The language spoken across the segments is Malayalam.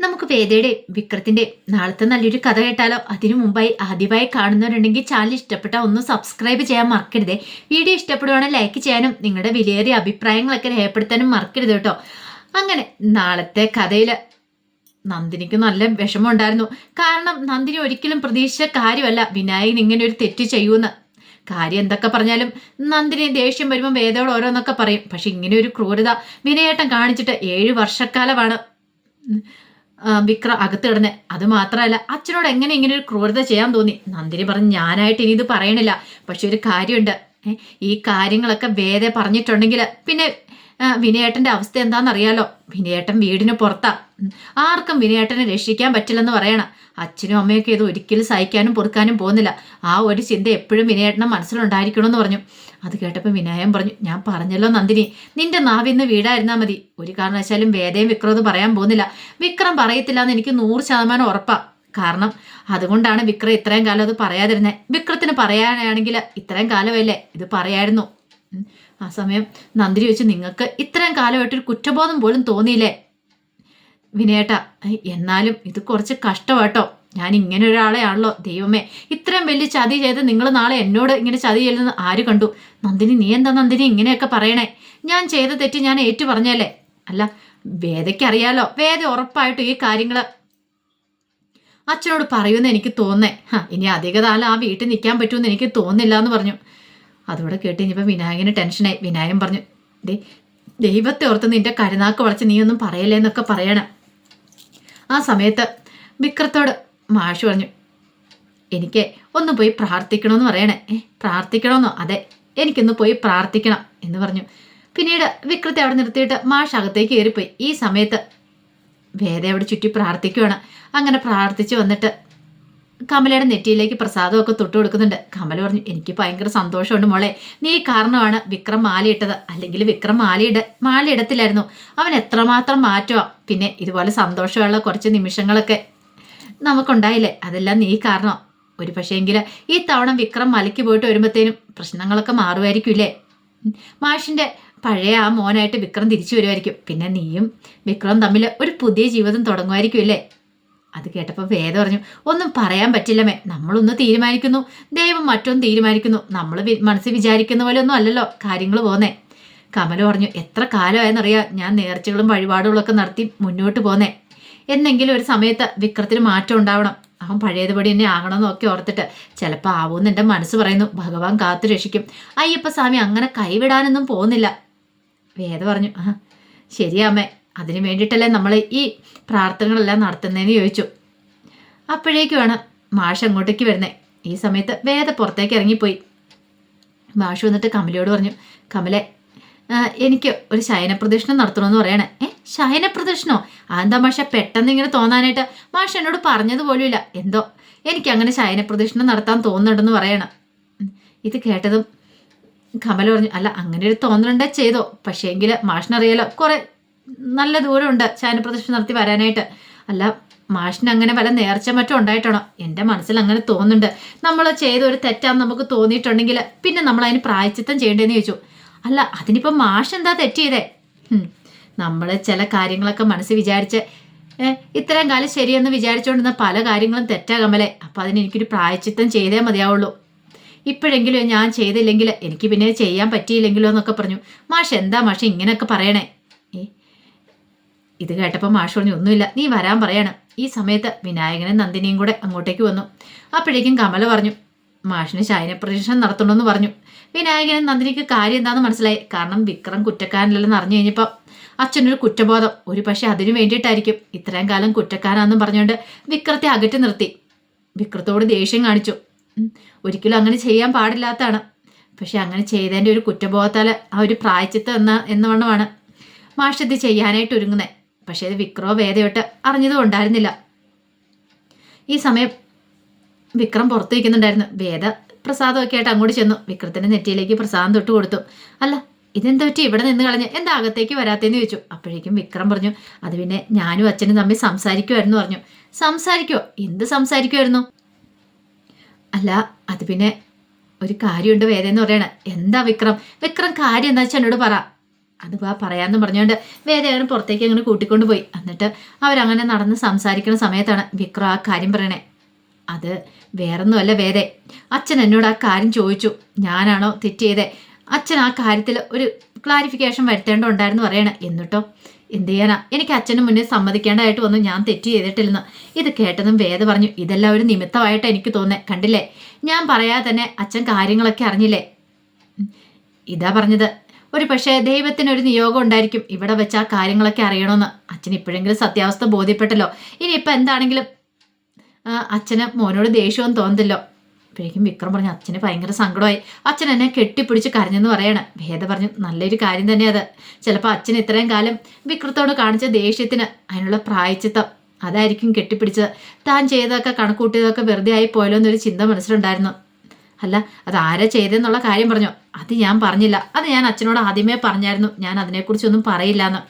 നമുക്ക് വേദയുടെ വിക്രത്തിന്റെ നാളത്തെ നല്ലൊരു കഥ കേട്ടാലോ? അതിനു മുമ്പായി ആദ്യമായി കാണുന്നവരുണ്ടെങ്കിൽ ചാനൽ ഇഷ്ടപ്പെട്ട ഒന്ന് സബ്സ്ക്രൈബ് ചെയ്യാൻ മറക്കരുതേ. വീഡിയോ ഇഷ്ടപ്പെടുവാണെങ്കിൽ ലൈക്ക് ചെയ്യാനും നിങ്ങളുടെ വിലയേറിയ അഭിപ്രായങ്ങളൊക്കെ രേഖപ്പെടുത്താനും മറക്കരുത് കേട്ടോ. അങ്ങനെ നാളത്തെ കഥയിൽ നന്ദിനിക്ക് നല്ല വിഷമം ഉണ്ടായിരുന്നു. കാരണം നന്ദിനി ഒരിക്കലും പ്രതീക്ഷിച്ച കാര്യമല്ല. വിനായകൻ ഇങ്ങനെ ഒരു തെറ്റ് ചെയ്യൂന്ന്. കാര്യം എന്തൊക്കെ പറഞ്ഞാലും നന്ദിനി ദേഷ്യം വരുമ്പോൾ വേദയോട് ഓരോന്നൊക്കെ പറയും. പക്ഷെ ഇങ്ങനെ ഒരു ക്രൂരത വിനയേട്ടൻ കാണിച്ചിട്ട് ഏഴ് വർഷക്കാലമാണ്. വിക്ര അകത്ത് കിടന്നെ. അത് മാത്രമല്ല അച്ഛനോട് എങ്ങനെ ഇങ്ങനെ ഒരു ക്രൂരത ചെയ്യാൻ തോന്നി? നന്ദിനി പറഞ്ഞു ഞാനായിട്ട് ഇനി ഇത് പറയണില്ല. പക്ഷെ ഒരു കാര്യമുണ്ട്. ഈ കാര്യങ്ങളൊക്കെ വേദ പറഞ്ഞിട്ടുണ്ടെങ്കിൽ പിന്നെ വിനയേട്ടന്റെ അവസ്ഥ എന്താണെന്നറിയാലോ. വിനയേട്ടൻ വീടിന് പുറത്താ. ആർക്കും വിനയേട്ടനെ രക്ഷിക്കാൻ പറ്റില്ലെന്ന് പറയണം. അച്ഛനും അമ്മയൊക്കെ ഇത് ഒരിക്കലും സഹിക്കാനും പൊറുക്കാനും പോകുന്നില്ല. ആ ഒരു ചിന്ത എപ്പോഴും വിനയേട്ടനെ മനസ്സിലുണ്ടായിരിക്കണമെന്ന് പറഞ്ഞു. അത് കേട്ടപ്പോൾ വിനായകൻ പറഞ്ഞു ഞാൻ പറഞ്ഞല്ലോ നന്ദിനി നിന്റെ നാവിന്ന് വീടായിരുന്നാൽ മതി. ഒരു കാരണവശാലും വേദയും വിക്രം പറയാൻ പോകുന്നില്ല. വിക്രം പറയത്തില്ല എന്ന് എനിക്ക് നൂറ് ശതമാനം ഉറപ്പാ. കാരണം അതുകൊണ്ടാണ് വിക്രം ഇത്രയും കാലം അത് പറയാതിരുന്നത് വിക്രത്തിന് പറയാനാണെങ്കിൽ ഇത്രയും കാലമല്ലേ ഇത് പറയായിരുന്നു. ആ സമയം നന്ദിനി വെച്ച് നിങ്ങൾക്ക് ഇത്രയും കാലമായിട്ടൊരു കുറ്റബോധം പോലും തോന്നിയില്ലേ? വിനയേട്ട എന്നാലും ഇത് കുറച്ച് കഷ്ടമാട്ടോ. ഞാൻ ഇങ്ങനെ ഒരാളെയാണല്ലോ. ദൈവമേ ഇത്രയും വലിയ ചതി ചെയ്ത് നിങ്ങൾ നാളെ എന്നോട് ഇങ്ങനെ ചതി ചെയ്തെന്ന് ആര് കണ്ടു? നന്ദിനി നീ എന്താ നന്ദിനി ഇങ്ങനെയൊക്കെ പറയണേ? ഞാൻ ചെയ്ത തെറ്റ് ഞാൻ ഏറ്റു പറഞ്ഞല്ലേ? അല്ല വേദയ്ക്കറിയാലോ. വേദ ഉറപ്പായിട്ട് ഈ കാര്യങ്ങൾ അച്ഛനോട് പറയുമെന്ന് എനിക്ക് തോന്നേ. ഇനി അധികകാലം ആ വീട്ടിൽ നിൽക്കാൻ പറ്റുമെന്ന് എനിക്ക് തോന്നില്ല എന്ന് പറഞ്ഞു. അതോടെ കേട്ട് ഇനിയിപ്പോൾ വിനായകന് ടെൻഷനായി വിനായകൻ പറഞ്ഞു ദേ ദൈവത്തെ ഓർത്ത് നിന്റെ കരുനാക്ക് വളച്ച് നീ ഒന്നും പറയല്ലേ എന്നൊക്കെ പറയണം. ആ സമയത്ത് വിക്രത്തോട് മാഷ് പറഞ്ഞു എനിക്ക് ഒന്ന് പോയി പ്രാർത്ഥിക്കണമെന്ന് പറയണേ. പ്രാർത്ഥിക്കണമെന്നോ അതെ എനിക്കൊന്ന് പോയി പ്രാർത്ഥിക്കണം എന്ന് പറഞ്ഞു. പിന്നീട് വിക്രത്തെ അവിടെ നിർത്തിയിട്ട് മാഷ് അകത്തേക്ക് കയറിപ്പോയി. ഈ സമയത്ത് വേദ ചുറ്റി പ്രാർത്ഥിക്കുവാണ്. അങ്ങനെ പ്രാർത്ഥിച്ച് വന്നിട്ട് കമലയുടെ നെറ്റിയിലേക്ക് പ്രസാദമൊക്കെ തൊട്ട് കൊടുക്കുന്നുണ്ട്. കമല പറഞ്ഞു എനിക്ക് ഭയങ്കര സന്തോഷമുണ്ട് മോളെ. നീ കാരണമാണ് വിക്രം മാലയിട്ടത്. അല്ലെങ്കിൽ വിക്രം മാലയിട മാലയിടത്തില്ലായിരുന്നു. അവൻ എത്രമാത്രം മാറ്റുക പിന്നെ ഇതുപോലെ സന്തോഷമുള്ള കുറച്ച് നിമിഷങ്ങളൊക്കെ നമുക്കുണ്ടായില്ലേ? അതെല്ലാം നീ കാരണം? ഒരു പക്ഷേങ്കിൽ ഈ തവണ വിക്രം മലയ്ക്ക് പോയിട്ട് വരുമ്പോഴത്തേനും പ്രശ്നങ്ങളൊക്കെ മാറുമായിരിക്കില്ലേ മാഷിന്റെ പഴയ ആ മോനായിട്ട് വിക്രം തിരിച്ചു വരുമായിരിക്കും. പിന്നെ നീയും വിക്രം തമ്മിൽ ഒരു പുതിയ ജീവിതം തുടങ്ങുമായിരിക്കും അല്ലേ അത് കേട്ടപ്പോൾ വേദ പറഞ്ഞു ഒന്നും പറയാൻ പറ്റില്ലമേ നമ്മളൊന്ന് തീരുമാനിക്കുന്നു. ദൈവം മറ്റൊന്ന് തീരുമാനിക്കുന്നു. നമ്മൾ മനസ്സിൽ വിചാരിക്കുന്ന പോലെ ഒന്നും അല്ലല്ലോ കാര്യങ്ങൾ പോന്നേ. കമല പറഞ്ഞു എത്ര കാലമായെന്നറിയാം ഞാൻ നേർച്ചകളും വഴിപാടുകളൊക്കെ നടത്തി മുന്നോട്ട് പോന്നേ. എന്നെങ്കിലും ഒരു സമയത്ത് വിക്രത്തിന് മാറ്റം ഉണ്ടാവണം. അവൻ പഴയതുപടി തന്നെ ആകണമെന്നൊക്കെ ഓർത്തിട്ട് ചിലപ്പോൾ ആവുമെന്ന് എന്റെ മനസ്സ് പറയുന്നു. ഭഗവാൻ കാത്തു രക്ഷിക്കും. അയ്യപ്പ സ്വാമി അങ്ങനെ കൈവിടാനൊന്നും പോകുന്നില്ല. വേദ പറഞ്ഞു ആ ശരിയാമ്മേ അതിന് വേണ്ടിയിട്ടല്ലേ നമ്മൾ ഈ പ്രാർത്ഥനകളെല്ലാം നടത്തുന്നതെന്ന് ചോദിച്ചു. അപ്പോഴേക്കുമാണ് മാഷ് അങ്ങോട്ടേക്ക് വരുന്നത് ഈ സമയത്ത് വേദ പുറത്തേക്ക് ഇറങ്ങിപ്പോയി. മാഷ് വന്നിട്ട് കമലയോട് പറഞ്ഞു കമലെ എനിക്ക് ഒരു ശയനപ്രദക്ഷിണം നടത്തണമെന്ന് പറയണേ. ഏ ശയനപ്രദക്ഷിണോ? അതെന്താ മാഷ പെട്ടെന്ന് ഇങ്ങനെ തോന്നാനായിട്ട്? മാഷ എന്നോട് പറഞ്ഞത് പോലുമില്ല. എന്തോ? എനിക്ക് അങ്ങനെ ശയനപ്രദക്ഷിണം നടത്താൻ തോന്നുന്നുണ്ടെന്ന് പറയണം. ഇത് കേട്ടതും കമല പറഞ്ഞു അല്ല അങ്ങനെ ഒരു തോന്നലുണ്ടേ ചെയ്തോ. പക്ഷേങ്കിൽ മാഷിനറിയാലോ കുറെ നല്ല ദൂരമുണ്ട് ശയനപ്രദക്ഷിണം നടത്തി വരാനായിട്ട്. അല്ല മാഷിന് അങ്ങനെ വല്ല നേർച്ച മറ്റോ ഉണ്ടായിട്ടാണോ? എന്റെ മനസ്സിൽ അങ്ങനെ തോന്നുന്നുണ്ട്. നമ്മൾ ചെയ്ത ഒരു തെറ്റാന്ന് നമുക്ക് തോന്നിയിട്ടുണ്ടെങ്കിൽ പിന്നെ നമ്മൾ അതിന് പ്രായച്ചിത്തം ചെയ്യേണ്ടതെന്ന് ചോദിച്ചു. അല്ല അതിനിപ്പം മാഷ് എന്താ തെറ്റ് ചെയ്തേ? നമ്മൾ ചില കാര്യങ്ങളൊക്കെ മനസ്സിൽ വിചാരിച്ച് ഇത്രയും കാലം ശരിയെന്ന് വിചാരിച്ചുകൊണ്ടിരുന്ന പല കാര്യങ്ങളും തെറ്റാകമലേ അപ്പം അതിന് എനിക്കൊരു പ്രായച്ചിത്തം ചെയ്തേ മതിയാവുള്ളൂ. ഇപ്പോഴെങ്കിലും ഞാൻ ചെയ്തില്ലെങ്കിൽ എനിക്ക് പിന്നെ ചെയ്യാൻ പറ്റിയില്ലെങ്കിലോ എന്നൊക്കെ പറഞ്ഞു. മാഷ് എന്താ മാഷ് ഇങ്ങനെയൊക്കെ പറയണേ? ഇത് കേട്ടപ്പോൾ മാഷ് പറഞ്ഞു ഒന്നുമില്ല നീ വരാൻ പറയാണ്. ഈ സമയത്ത് വിനായകനും നന്ദിനിയും കൂടെ അങ്ങോട്ടേക്ക് വന്നു. അപ്പോഴേക്കും കമല പറഞ്ഞു മാഷിന് ശയനപ്രദർശനം നടത്തണമെന്ന് പറഞ്ഞു. വിനായകനും നന്ദിനിക്ക് കാര്യം എന്താണെന്ന് മനസ്സിലായി. കാരണം വിക്രം കുറ്റക്കാരനല്ലെന്ന് അറിഞ്ഞു കഴിഞ്ഞപ്പോൾ അച്ഛനൊരു കുറ്റബോധം ഒരു പക്ഷേ അതിനു വേണ്ടിയിട്ടായിരിക്കും ഇത്രയും കാലം കുറ്റക്കാരാണെന്നും പറഞ്ഞുകൊണ്ട് വിക്രത്തെ അകറ്റി നിർത്തി. വിക്രത്തോട് ദേഷ്യം കാണിച്ചു ഒരിക്കലും അങ്ങനെ ചെയ്യാൻ പാടില്ലാത്തതാണ്. പക്ഷെ അങ്ങനെ ചെയ്തതിന്റെ ഒരു കുറ്റബോധത്താൽ ആ ഒരു പ്രായച്ചിത്തം എന്ന എന്നവണ്ണമാണ് മാഷ് ഇത് ചെയ്യാനായിട്ട് ഒരുങ്ങുന്നത് പക്ഷേ അത് വിക്രോ വേദയോട്ട് അറിഞ്ഞതും ഉണ്ടായിരുന്നില്ല ഈ സമയം വിക്രം പുറത്തു വയ്ക്കുന്നുണ്ടായിരുന്നു വേദ പ്രസാദമൊക്കെ ആയിട്ട് അങ്ങോട്ട് ചെന്നു. വിക്രത്തിന്റെ നെറ്റിയിലേക്ക് പ്രസാദം തൊട്ട് കൊടുത്തു. അല്ല ഇതെന്താ പറ്റി? ഇവിടെ നിന്ന് കളഞ്ഞ് എന്താ അകത്തേക്ക് വരാത്തേന്ന് ചോദിച്ചു. അപ്പോഴേക്കും വിക്രം പറഞ്ഞു അത് പിന്നെ ഞാനും അച്ഛനും തമ്മിൽ സംസാരിക്കുമായിരുന്നു പറഞ്ഞു. സംസാരിക്കോ എന്ത് സംസാരിക്കുമായിരുന്നു അല്ല അത് പിന്നെ ഒരു കാര്യമുണ്ട് വേദ എന്ന് പറയണ. എന്താ വിക്രം? വിക്രം കാര്യം എന്താ വെച്ചാൽ എന്നോട് പറ. അത് വാ പറയാമെന്ന് പറഞ്ഞുകൊണ്ട് വേദ അങ്ങനെ പുറത്തേക്ക് അങ്ങനെ കൂട്ടിക്കൊണ്ട് പോയി. എന്നിട്ട് അവരങ്ങനെ നടന്ന് സംസാരിക്കുന്ന സമയത്താണ് വിക്രം ആ കാര്യം പറയണേ. അത് വേറൊന്നുമല്ല വേറെ അച്ഛൻ എന്നോട് ആ കാര്യം ചോദിച്ചു. ഞാനാണോ തെറ്റ് ചെയ്തേ? അച്ഛൻ ആ കാര്യത്തിൽ ഒരു ക്ലാരിഫിക്കേഷൻ വരുത്തേണ്ടതുണ്ടായിരുന്നു പറയണേ. എന്നിട്ടോ? എന്ത് ചെയ്യാനാ? എനിക്ക് അച്ഛന് മുന്നേ സമ്മതിക്കേണ്ടതായിട്ട് വന്നു. ഞാൻ തെറ്റ് ചെയ്തിട്ടില്ലെന്ന്. ഇത് കേട്ടതും വേദ പറഞ്ഞു ഇതെല്ലാം ഒരു നിമിത്തമായിട്ട് എനിക്ക് തോന്നേ. കണ്ടില്ലേ? ഞാൻ പറയാതെ തന്നെ അച്ഛൻ കാര്യങ്ങളൊക്കെ അറിഞ്ഞില്ലേ? ഇതാ പറഞ്ഞത്. ഒരു പക്ഷേ ദൈവത്തിനൊരു നിയോഗം ഉണ്ടായിരിക്കും. ഇവിടെ വെച്ച് ആ കാര്യങ്ങളൊക്കെ അറിയണമെന്ന്. അച്ഛൻ ഇപ്പോഴെങ്കിലും സത്യാവസ്ഥ ബോധ്യപ്പെട്ടല്ലോ. ഇനിയിപ്പോൾ എന്താണെങ്കിലും അച്ഛന് മോനോട് ദേഷ്യവും തോന്നില്ലോ അപ്പോഴേക്കും വിക്രം പറഞ്ഞു അച്ഛന് ഭയങ്കര സങ്കടമായി. അച്ഛൻ എന്നെ കെട്ടിപ്പിടിച്ച് കരഞ്ഞെന്ന് പറയണം. ഭേദ പറഞ്ഞു നല്ലൊരു കാര്യം തന്നെ അത്. ചിലപ്പോൾ അച്ഛൻ ഇത്രയും കാലം വിക്രത്തോട് കാണിച്ച ദേഷ്യത്തിന് അതിനുള്ള പ്രായച്ചിത്തം അതായിരിക്കും കെട്ടിപ്പിടിച്ചത്. താൻ ചെയ്തതൊക്കെ കണക്കൂട്ടിയതൊക്കെ വെറുതെ ആയി പോയല്ലോ എന്നൊരു ചിന്ത മനസ്സിലുണ്ടായിരുന്നു. അല്ല അത് ആരാ ചെയ്തെന്നുള്ള കാര്യം പറഞ്ഞു. അത് ഞാൻ പറഞ്ഞില്ല. അത് ഞാൻ അച്ഛനോട് ആദ്യമേ പറഞ്ഞായിരുന്നു. ഞാൻ അതിനെക്കുറിച്ചൊന്നും പറയില്ല എന്ന്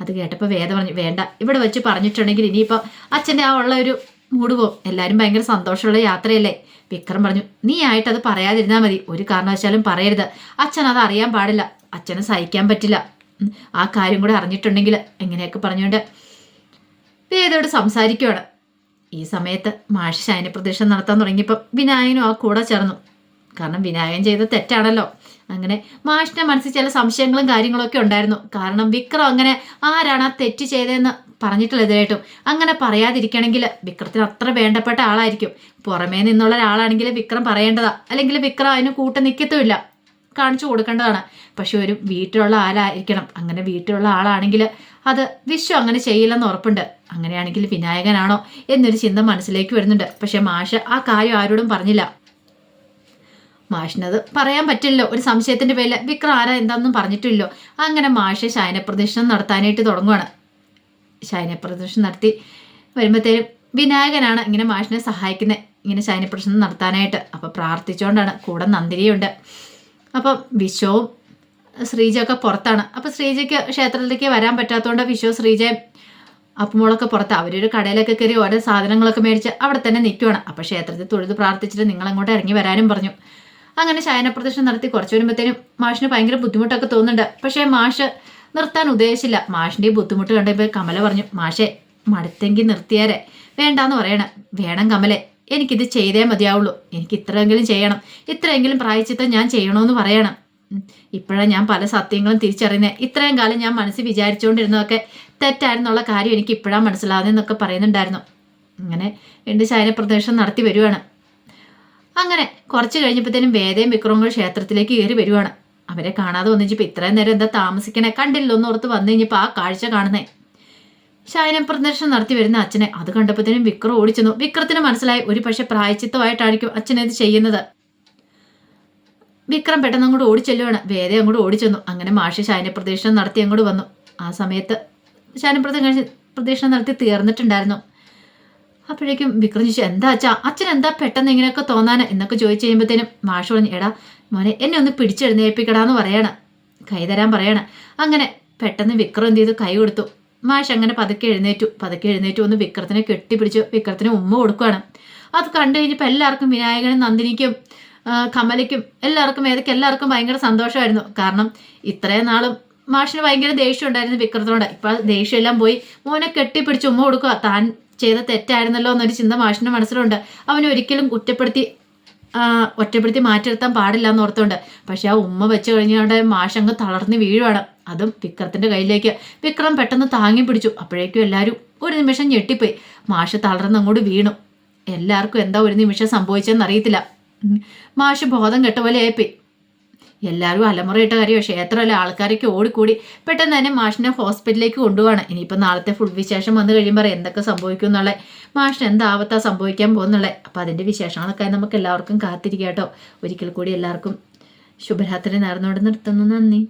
അത് കേട്ടപ്പോൾ വേദ പറഞ്ഞു വേണ്ട ഇവിടെ വെച്ച് പറഞ്ഞിട്ടുണ്ടെങ്കിൽ ഇനിയിപ്പോൾ അച്ഛന്റെ ആ ഉള്ള ഒരു മൂട് പോകും എല്ലാവരും ഭയങ്കര സന്തോഷമുള്ള യാത്രയല്ലേ? വിക്രം പറഞ്ഞു നീ ആയിട്ട് അത് പറയാതിരുന്നാൽ മതി. ഒരു കാരണവശാലും പറയരുത്. അച്ഛൻ അത് അറിയാൻ പാടില്ല. അച്ഛനെ സഹിക്കാൻ പറ്റില്ല. ആ കാര്യം കൂടെ അറിഞ്ഞിട്ടുണ്ടെങ്കിൽ എങ്ങനെയൊക്കെ പറഞ്ഞുകൊണ്ട് വേദയോട് സംസാരിക്കുവാണ്. ഈ സമയത്ത് മാഷ് ശയനപ്രദക്ഷിണം നടത്താൻ തുടങ്ങിയപ്പം വിനായകനും ആ കൂടെ ചേർന്നു. കാരണം വിനായകൻ ചെയ്ത തെറ്റാണല്ലോ. അങ്ങനെ മാഷിന്റെ മനസ്സിൽ ചില സംശയങ്ങളും കാര്യങ്ങളൊക്കെ ഉണ്ടായിരുന്നു. കാരണം വിക്രം അങ്ങനെ ആരാണ് ആ തെറ്റ് ചെയ്തതെന്ന് പറഞ്ഞിട്ടുള്ളതായിട്ടും അങ്ങനെ പറയാതിരിക്കണമെങ്കിൽ വിക്രത്തിന് അത്ര വേണ്ടപ്പെട്ട ആളായിരിക്കും. പുറമേ നിന്നുള്ള ഒരാളാണെങ്കിൽ വിക്രം പറയേണ്ടതാ. അല്ലെങ്കിൽ വിക്രം അതിന് കൂട്ട നിൽക്കത്തുമില്ല കാണിച്ചു കൊടുക്കേണ്ടതാണ്. പക്ഷെ ഒരു വീട്ടിലുള്ള ആളായിരിക്കണം. അങ്ങനെ വീട്ടിലുള്ള ആളാണെങ്കിൽ അത് വിശ്വം അങ്ങനെ ചെയ്യില്ലെന്ന് ഉറപ്പുണ്ട്. അങ്ങനെയാണെങ്കിൽ വിനായകനാണോ എന്നൊരു ചിന്ത മനസ്സിലേക്ക് വരുന്നുണ്ട്. പക്ഷെ മാഷ് ആ കാര്യം ആരോടും പറഞ്ഞില്ല. മാഷിനത് പറയാൻ പറ്റില്ലല്ലോ. ഒരു സംശയത്തിന്റെ പേരിൽ വിക്രം ആരാ എന്താണെന്നും പറഞ്ഞിട്ടില്ലോ അങ്ങനെ മാഷ് ശയനപ്രദക്ഷിണം നടത്താനായിട്ട് തുടങ്ങുവാണ്. ശയനപ്രദക്ഷിണം നടത്തി വരുമ്പോഴത്തേനും വിനായകനാണ് ഇങ്ങനെ മാഷിനെ സഹായിക്കുന്നത് ഇങ്ങനെ ശയനപ്രദക്ഷിണം നടത്താനായിട്ട്. അപ്പോൾ പ്രാർത്ഥിച്ചുകൊണ്ടാണ് കൂടെ നന്ദിനിയുണ്ട്. അപ്പം വിശ്വവും ശ്രീജയൊക്കെ പുറത്താണ്. അപ്പോൾ ശ്രീജയ്ക്ക് ക്ഷേത്രത്തിലേക്ക് വരാൻ പറ്റാത്തതുകൊണ്ട് വിശ്വ ശ്രീജയും അപ്പുമോളൊക്കെ പുറത്ത് അവരൊരു കടയിലൊക്കെ കയറി ഓരോ സാധനങ്ങളൊക്കെ മേടിച്ച് അവിടെ തന്നെ നിൽക്കുവാണ്. അപ്പോൾ ക്ഷേത്രത്തിൽ തൊഴുത് പ്രാർത്ഥിച്ചിട്ട് നിങ്ങൾ അങ്ങോട്ട് ഇറങ്ങി വരാനും പറഞ്ഞു. അങ്ങനെ ശയനപ്രദർശനം നടത്തി കുറച്ച് വരുമ്പോഴത്തേനും മാഷിന് ഭയങ്കര ബുദ്ധിമുട്ടൊക്കെ തോന്നുന്നുണ്ട്. പക്ഷേ മാഷ് നിർത്താൻ ഉദ്ദേശിച്ചില്ല. മാഷിന്റെ ബുദ്ധിമുട്ട് കണ്ടപ്പോൾ കമല പറഞ്ഞു മാഷെ മടുത്തെങ്കിൽ നിർത്തിയാരെ. വേണ്ടാന്ന് പറയണം. വേണം കമലെ. എനിക്കിത് ചെയ്തേ മതിയാവുള്ളൂ. എനിക്ക് ഇത്രയെങ്കിലും ചെയ്യണം. ഇത്രയെങ്കിലും പ്രായച്ചിത്തം ഞാൻ ചെയ്യണമെന്ന് പറയണം. ഇപ്പോഴാണ് ഞാൻ പല സത്യങ്ങളും തിരിച്ചറിയുന്നത് ഇത്രയും കാലം ഞാൻ മനസ്സിൽ വിചാരിച്ചുകൊണ്ടിരുന്നതൊക്കെ തെറ്റായിരുന്നുള്ള കാര്യം എനിക്ക് ഇപ്പോഴാണ് മനസ്സിലാകുന്നതെന്നൊക്കെ പറയുന്നുണ്ടായിരുന്നു. അങ്ങനെ എന്റെ ശയനപ്രദേശം നടത്തി വരുവാണ്. അങ്ങനെ കുറച്ച് കഴിഞ്ഞപ്പോഴത്തേനും വേദയും വിക്രമങ്ങൾ ക്ഷേത്രത്തിലേക്ക് കയറി വരുവാണ്. അവരെ കാണാതെ വന്നിച്ചപ്പോൾ ഇത്രയും നേരം എന്താ താമസിക്കണേ? കണ്ടില്ലൊന്നും ഓർത്ത് വന്നു കഴിഞ്ഞപ്പോൾ ആ കാഴ്ച കാണുന്നേ. ശയന പ്രദർശനം നടത്തി വരുന്ന അച്ഛനെ അത് കണ്ടപ്പോഴത്തേനും വിക്രം ഓടിച്ചെന്നു. വിക്രത്തിന് മനസ്സിലായി ഒരു പക്ഷേ പ്രായച്ചിത്തമായിട്ടായിരിക്കും അച്ഛനെ ഇത് ചെയ്യുന്നത്. വിക്രം പെട്ടെന്ന് അങ്ങോട്ട് ഓടിച്ചെല്ലുവാണ്. വേദ അങ്ങോട്ട് ഓടിച്ചെന്നു. അങ്ങനെ മാഷി ശയന പ്രദക്ഷിണം നടത്തി അങ്ങോട്ട് വന്നു. ആ സമയത്ത് ശയന പ്രദക്ഷിണം നടത്തി തീർന്നിട്ടുണ്ടായിരുന്നു. അപ്പോഴേക്കും വിക്രം ചോദിച്ചു എന്താ അച്ഛാ? അച്ഛൻ എന്താ പെട്ടെന്ന് ഇങ്ങനെയൊക്കെ തോന്നാന്? എന്നൊക്കെ ചോദിച്ചു കഴിയുമ്പോഴത്തേനും മാഷ് പറഞ്ഞു എടാ മോനെ എന്നെ ഒന്ന് പിടിച്ചെഴുന്നേൽപ്പിക്കടാന്ന് പറയാണ്. കൈ തരാൻ പറയാണ്. അങ്ങനെ പെട്ടെന്ന് വിക്രം എന്ത് ചെയ്തു? കൈ കൊടുത്തു. മാഷ് അങ്ങനെ പതുക്കെ എഴുന്നേറ്റു. പതുക്കെ എഴുന്നേറ്റു ഒന്ന് വിക്രത്തിനെ കെട്ടിപ്പിടിച്ചു. വിക്രത്തിന് ഉമ്മ കൊടുക്കുകയാണ് അത് കണ്ടു കഴിഞ്ഞപ്പോൾ എല്ലാവർക്കും വിനായകനും നന്ദിനിക്കും കമലയ്ക്കും എല്ലാവർക്കും ഏതൊക്കെ എല്ലാവർക്കും ഭയങ്കര സന്തോഷമായിരുന്നു. കാരണം ഇത്രയും നാളും മാഷിന് ഭയങ്കര ദേഷ്യം ഉണ്ടായിരുന്നു വിക്രത്തിനോട്. ഇപ്പൊ ദേഷ്യമെല്ലാം പോയി. മോനെ കെട്ടിപ്പിടിച്ച് ഉമ്മ കൊടുക്കുക. താൻ ചെയ്ത തെറ്റായിരുന്നല്ലോ എന്നൊരു ചിന്ത മാഷിന്റെ മനസ്സിലുണ്ട്. അവനെ ഒരിക്കലും കുറ്റപ്പെടുത്തി ഒറ്റപ്പെടുത്തി മാറ്റിയെടുത്താൻ പാടില്ല എന്ന് ഓർത്തുണ്ട്. പക്ഷെ ആ ഉമ്മ വെച്ച് കഴിഞ്ഞാണ്ട് മാഷങ്ങ് തളർന്ന് വീഴുവാണ്. അതും വിക്രത്തിന്റെ കയ്യിലേക്ക്. വിക്രം പെട്ടെന്ന് താങ്ങി പിടിച്ചു. അപ്പോഴേക്കും എല്ലാവരും ഒരു നിമിഷം ഞെട്ടിപ്പോയി. മാഷ് തളർന്ന് അങ്ങോട്ട് വീണു. എല്ലാവർക്കും എന്താ ഒരു നിമിഷം സംഭവിച്ചതെന്ന് അറിയത്തില്ല. മാഷ് ബോധം കെട്ട പോലെ ആയിപ്പോയി. എല്ലാവരും അലമുറയിട്ട കാര്യമോ ക്ഷേത്രമല്ല ആൾക്കാരൊക്കെ ഓടിക്കൂടി പെട്ടെന്ന് തന്നെ മാഷിനെ ഹോസ്പിറ്റലിലേക്ക് കൊണ്ടുപോകണം ഇനിയിപ്പോൾ നാളത്തെ ഫുൾ വിശേഷം വന്നു കഴിയുമ്പോൾ എന്തൊക്കെ സംഭവിക്കും എന്നുള്ളത് മാഷിന് എന്താവത്താ സംഭവിക്കാൻ പോകുന്നുള്ളത് അപ്പോൾ അതിന്റെ വിശേഷങ്ങളൊക്കെ നമുക്ക് എല്ലാവർക്കും കാത്തിരിക്കാം കേട്ടോ. ഒരിക്കൽ കൂടി എല്ലാവർക്കും ശുഭരാത്രി നേർന്നോട് നിർത്തുന്നു. നന്ദി.